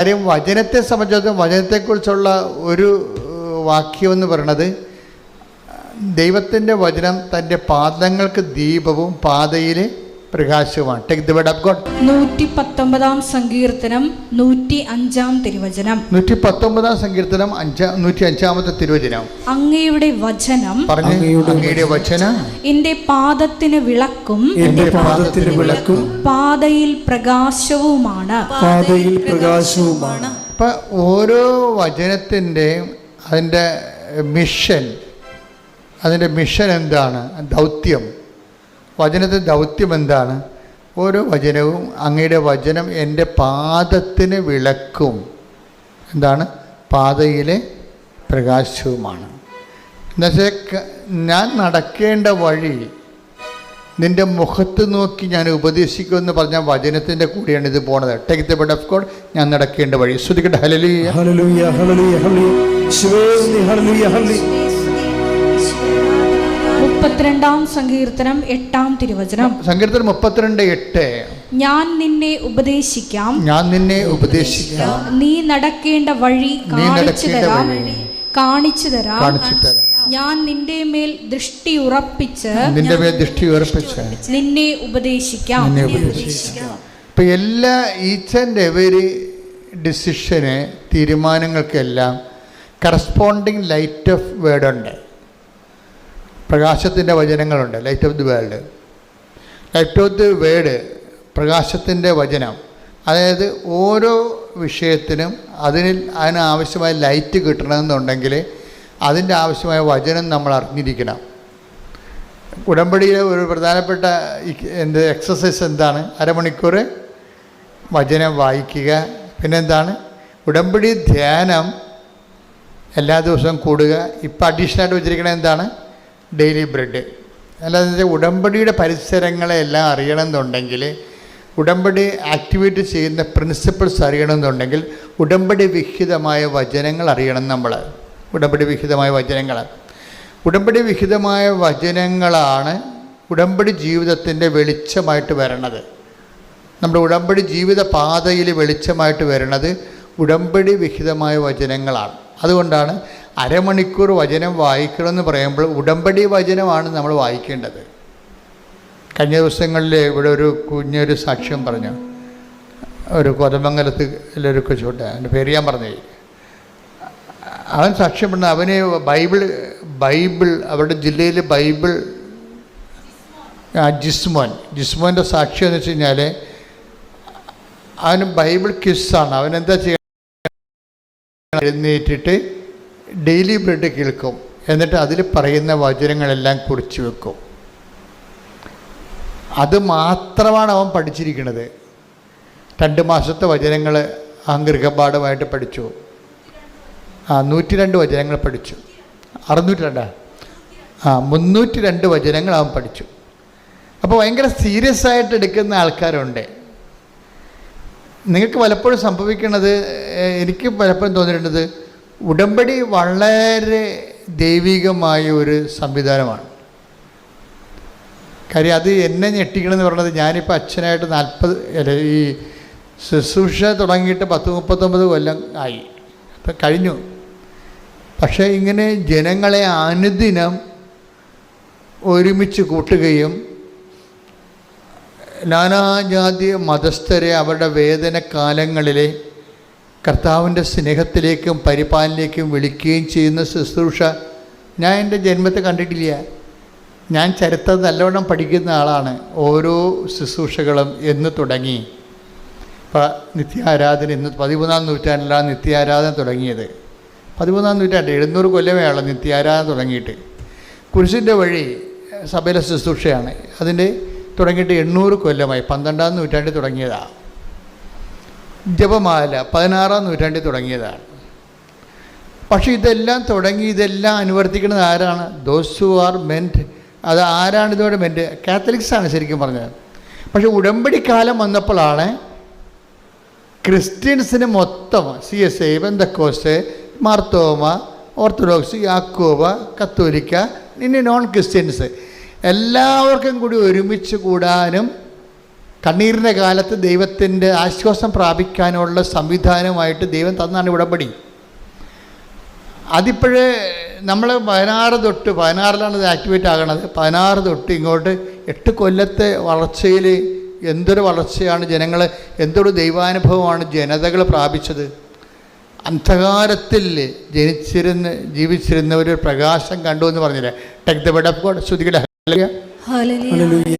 കാര്യം വചനത്തെ സംബന്ധിച്ചിടത്തോളം വചനത്തെക്കുറിച്ചുള്ള ഒരു വാക്യം എന്ന് പറയുന്നത് ദൈവത്തിന്റെ വചനം തന്റെ പാദങ്ങൾക്ക് ദീപവും പാതയിലെ പ്രകാശവുമാണ് take the word of God നൂറ്റി പത്തൊമ്പതാം സങ്കീർത്തനം നൂറ്റി അഞ്ചാം തിരുവചനം. നൂറ്റി പത്തൊമ്പതാം സങ്കീർത്തനം അഞ്ചാം നൂറ്റി അഞ്ചാമത്തെ തിരുവചനം. അങ്ങയുടെ വചനം. പറഞ്ഞ് അങ്ങയുടെ വചനം. എന്റെ പാദത്തിന് വിളക്കും. എന്റെ പാദത്തിന് വിളക്കും. പാതയിൽ പ്രകാശവുമാണ്. പാതയിൽ പ്രകാശവുമാണ്. അപ്പം ഓരോ വചനത്തിന്റെയും അതിന്റെ മിഷൻ അതിന്റെ മിഷൻ എന്താണ്? ദൗത്യം. വചനത്തിന്റെ ദൗത്യം എന്താണ്? ഓരോ വചനവും അങ്ങയുടെ വചനം എന്റെ പാദത്തിന് വിളക്കും. എന്താണ്? പാതയിലെ പ്രകാശവുമാണ്. എന്നുവെച്ചാൽ ഞാൻ നടക്കേണ്ട വഴി നിന്റെ മുഖത്ത് നോക്കി ഞാൻ ഉപദേശിക്കുമെന്ന് പറഞ്ഞ വചനത്തിന്റെ കൂടെയാണ് ഇത് പോണത്. Take the bed of God ഞാൻ നടക്കേണ്ട വഴി. ശ്രുതിക്കട്ടെ. ഹലലിയ ഹല്ലേലൂയ ഹല്ലേലൂയ ഹല്ലേലൂയ മുപ്പത്തിരണ്ടാം സങ്കീർത്തനം എട്ടാം തിരുവചനം. സങ്കീർത്തനം മുപ്പത്തിരണ്ട് എട്ട്. ഞാൻ നിന്നെ ഉപദേശിക്കാം. ഞാൻ നിന്നെ ഉപദേശിക്കാം. നീ നടക്കേണ്ട വഴി കാണിച്ചു തരാം. കാണിച്ചു തരാം. ഞാൻ നിന്റെ മേൽ ദൃഷ്ടി ഉറപ്പിച്ച് നിന്റെ മേൽ ദൃഷ്ടി ഉറപ്പിച്ച് നിന്നെ ഉപദേശിക്കാം. നിന്നെ ഉപദേശിക്കാം. ഇപ്പൊ എല്ലാ ഈച്ച് ആൻഡ് എവരി ഡിസിഷന് തീരുമാനങ്ങൾക്കെല്ലാം കറസ്പോണ്ടിങ് ലൈറ്റ് ഓഫ് വേർഡ് ഉണ്ട്. പ്രകാശത്തിന്റെ വചനങ്ങളുണ്ട് light of the world light of the word പ്രകാശത്തിന്റെ വചനം. അതായത് ഓരോ വിഷയത്തിനും അതിന് അതിനാവശ്യമായ ലൈറ്റ് കിട്ടണമെന്നുണ്ടെങ്കിൽ അതിന്റെ ആവശ്യമായ വചനം നമ്മൾ അറിഞ്ഞിരിക്കണം. ഉടമ്പടിയിലെ ഒരു പ്രധാനപ്പെട്ട എന്ത് എക്സസൈസ് എന്താണ്? അരമണിക്കൂർ വചനം വായിക്കുക. പിന്നെന്താണ്? ഉടമ്പടി ധ്യാനം എല്ലാ ദിവസവും കൂടുക. ഇപ്പം അഡീഷണലായിട്ട് വെച്ചിരിക്കണത് എന്താണ്? Daily bread. അല്ലാതെ ഉടമ്പടിയുടെ പരിസരങ്ങളെ എല്ലാം അറിയണമെന്നുണ്ടെങ്കിൽ ഉടമ്പടി ആക്ടിവേറ്റ് ചെയ്യുന്ന പ്രിൻസിപ്പിൾസ് അറിയണമെന്നുണ്ടെങ്കിൽ ഉടമ്പടി വിഹിതമായ വചനങ്ങൾ അറിയണം നമ്മൾ ഉടമ്പടി വിഹിതമായ വചനങ്ങൾ ഉടമ്പടി വിഹിതമായ വചനങ്ങളാണ് ഉടമ്പടി ജീവിതത്തിന്റെ വെളിച്ചമായിട്ട് വരണത്. നമ്മുടെ ഉടമ്പടി ജീവിത പാതയിൽ വെളിച്ചമായിട്ട് വരുന്നത് ഉടമ്പടി വിഹിതമായ വചനങ്ങളാണ്. അതുകൊണ്ടാണ് അരമണിക്കൂർ വചനം വായിക്കണമെന്ന് പറയുമ്പോൾ ഉടമ്പടി വചനമാണ് നമ്മൾ വായിക്കേണ്ടത്. കഴിഞ്ഞ ദിവസങ്ങളിൽ ഇവിടെ ഒരു കുഞ്ഞൊരു സാക്ഷ്യം പറഞ്ഞു. ഒരു കൊതമംഗലത്ത് ഒരു കൊച്ചുകൂട്ട എന്റെ പേര് ഞാൻ പറഞ്ഞേ. അവൻ സാക്ഷ്യം പറഞ്ഞ അവന് ബൈബിൾ ബൈബിൾ അവരുടെ ജില്ലയിൽ ബൈബിൾ ജിസ്മോൻ ജിസ്മോന്റെ സാക്ഷ്യം എന്ന് വെച്ച് കഴിഞ്ഞാൽ അവന് ബൈബിൾ കിസ്സാണ്. അവൻ എന്താ ചെയ്യുക എഴുന്നേറ്റിട്ട് ഡെയിലി ബ്രെഡ് കേൾക്കും. എന്നിട്ട് അതിൽ പറയുന്ന വചനങ്ങളെല്ലാം കുറിച്ച് വെക്കും. അത് മാത്രമാണ് അവൻ പഠിച്ചിരിക്കുന്നത്. രണ്ട് മാസത്തെ വചനങ്ങൾ അങ്കൃഹപാഠമായിട്ട് പഠിച്ചു. ആ നൂറ്റി രണ്ട് വചനങ്ങൾ പഠിച്ചു. അറുന്നൂറ്റി രണ്ടാ ആ മുന്നൂറ്റി രണ്ട് വചനങ്ങൾ അവൻ പഠിച്ചു. അപ്പോൾ ഭയങ്കര സീരിയസ് ആയിട്ട് എടുക്കുന്ന ആൾക്കാരുണ്ട്. നിങ്ങൾക്ക് പലപ്പോഴും സംഭവിക്കുന്നത് എനിക്ക് പലപ്പോഴും തോന്നിയിട്ടുള്ളത് ഉടമ്പടി വളരെ ദൈവികമായ ഒരു സംവിധാനമാണ്. കാര്യം അത് എന്നെ ഞെട്ടിക്കണമെന്ന് പറയുന്നത് ഞാനിപ്പോൾ അച്ഛനായിട്ട് നാൽപ്പത് അല്ല ഈ ശുശ്രൂഷ തുടങ്ങിയിട്ട് പത്ത് മുപ്പത്തൊമ്പത് കൊല്ലം ആയി. അപ്പം കഴിഞ്ഞു. പക്ഷേ ഇങ്ങനെ ജനങ്ങളെ അനുദിനം ഒരുമിച്ച് കൂട്ടുകയും നാനാജാതി മതസ്ഥരെ അവരുടെ വേദന കാലങ്ങളിലെ കർത്താവിന്റെ സ്നേഹത്തിലേക്കും പരിപാലനയിലേക്കും വിളിക്കുകയും ചെയ്യുന്ന ശുശ്രൂഷ ഞാൻ എന്റെ ജന്മത്തെ കണ്ടിട്ടില്ല. ഞാൻ ചരിത്രം നല്ലവണ്ണം പഠിക്കുന്ന ആളാണ്. ഓരോ ശുശ്രൂഷകളും എന്ന് തുടങ്ങി. ഇപ്പോൾ നിത്യാരാധന ഇന്ന് പതിമൂന്നാം നൂറ്റാണ്ടിലാണ് നിത്യാരാധന തുടങ്ങിയത്. പതിമൂന്നാം നൂറ്റാണ്ട് എഴുന്നൂറ് കൊല്ലമേ ഉള്ളൂ നിത്യാരാധന തുടങ്ങിയിട്ട്. കുരിശിന്റെ വഴി സഭയിലെ ശുശ്രൂഷയാണ്. അതിന്റെ തുടങ്ങിയിട്ട് എണ്ണൂറ് കൊല്ലമായി. പന്ത്രണ്ടാം നൂറ്റാണ്ടിൽ തുടങ്ങിയതാണ് ജപമാല പതിനാറാം നൂറ്റാണ്ടിൽ തുടങ്ങിയതാണ്. പക്ഷേ ഇതെല്ലാം തുടങ്ങി ഇതെല്ലാം അനുവർത്തിക്കുന്നത് ആരാണ്? ദോസ് ഹു ആർ മെന്റ് അത് ആരാണ് ഇതോടെ മെന്റ് കാത്തലിക്സാണ് ശരിക്കും പറഞ്ഞത്. പക്ഷേ ഉടമ്പടി കാലം വന്നപ്പോഴാണ് ക്രിസ്ത്യൻസിന് മൊത്തം C S I Pentecost Marthoma Orthodox യാക്കോബ കത്തോലിക്ക ഇനി നോൺ ക്രിസ്ത്യൻസ് എല്ലാവർക്കും കൂടി ഒരുമിച്ച് കൂടാനും കണ്ണീരിന്റെ കാലത്ത് ദൈവത്തിന്റെ ആശ്വാസം പ്രാപിക്കാനുള്ള സംവിധാനമായിട്ട് ദൈവം തന്നാണ് ഉടമ്പടി. അതിപ്പോഴേ നമ്മൾ പതിനാറ് തൊട്ട് പതിനാറിലാണ് ഇത് ആക്ടിവേറ്റ് ആകണത്. പതിനാറ് തൊട്ട് ഇങ്ങോട്ട് എട്ട് കൊല്ലത്തെ വളർച്ചയിൽ എന്തൊരു വളർച്ചയാണ് ജനങ്ങൾ എന്തൊരു ദൈവാനുഭവമാണ് ജനതകൾ പ്രാപിച്ചത്. അന്ധകാരത്തിൽ ജനിച്ചിരുന്ന ജീവിച്ചിരുന്നവർ പ്രകാശം കണ്ടു എന്ന് പറഞ്ഞില്ലേ? Take the word of God hallelujah